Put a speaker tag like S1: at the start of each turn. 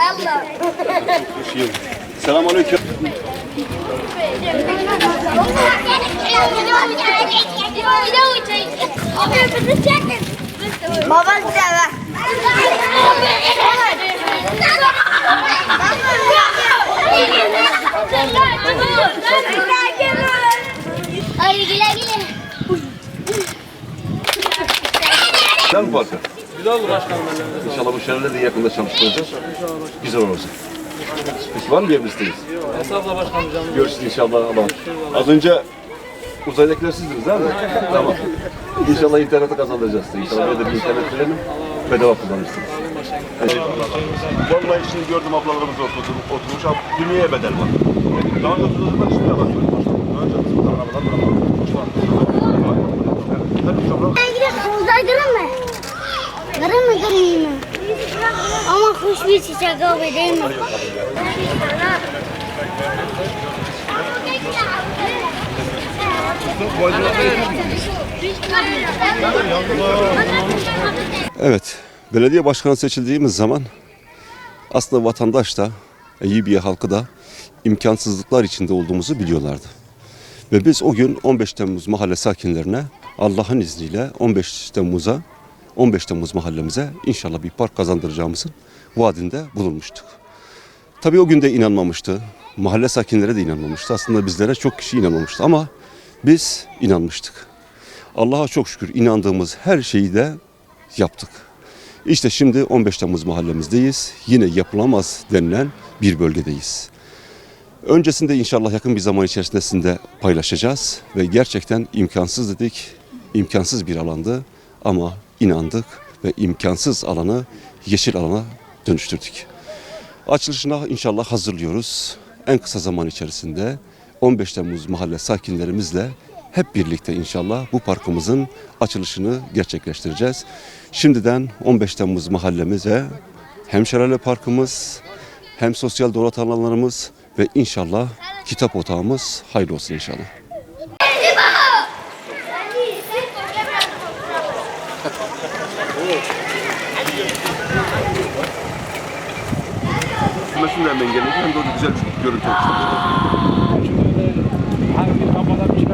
S1: Allah.
S2: Selamünaleyküm.
S1: Baba sever.
S2: Güzel mi parka?
S3: Güzel olur başkanım benimle.
S2: İnşallah bu şehirle de yakında çalıştıracağız. Güzel olacak. Peki var mı bir evlisteyiz?
S3: Estağfurullah başkanım canım.
S2: Görüşürüz inşallah. Allah. Az önce uzaydakiler sizdiniz değil mi? tamam. İnşallah interneti kazandıracağız. İnşallah böyle bir internet verelim. Bedava kullanırsınız. Evet. Vallahi şimdi gördüm ablalarımız oturmuş, Dünyaya bedel var. Daha önce oturduğumda şimdi de bakıyorum. Daha önce oturduğumda arabalar var ama şu an. Hadi çok
S1: Ben gidip havuzlar kırın mı? Kırın mı kırmayayım mı? Bir çiçek abi değil mi?
S2: Evet, belediye başkanı seçildiğimiz zaman aslında vatandaş da, Eyüpiye halkı da imkansızlıklar içinde olduğumuzu biliyorlardı. Ve biz o gün 15 Temmuz mahalle sakinlerine Allah'ın izniyle 15 Temmuz'a 15 Temmuz mahallemize inşallah bir park kazandıracağımızın vaadinde bulunmuştuk. Tabii o gün de inanmamıştı. Mahalle sakinleri de inanmamıştı. Aslında bizlere çok kişi inanmamıştı ama biz inanmıştık. Allah'a çok şükür inandığımız her şeyi de yaptık. İşte şimdi 15 Temmuz mahallemizdeyiz. Yine yapılamaz denilen bir bölgedeyiz. Öncesinde inşallah yakın bir zaman içerisinde paylaşacağız ve gerçekten imkansız dedik. İmkansız bir alandı ama inandık ve imkansız alanı yeşil alana dönüştürdük. Açılışına inşallah hazırlıyoruz. En kısa zaman içerisinde 15 Temmuz mahalle sakinlerimizle hep birlikte inşallah bu parkımızın açılışını gerçekleştireceğiz. Şimdiden 15 Temmuz mahallemize hem Şelale Parkımız hem sosyal donat alanlarımız ve inşallah kitap otağımız hayırlı olsun inşallah. görünmesini de engelledik. Hem de orada güzel bir görüntü oluşturdu. Çünkü her bir kafadan bir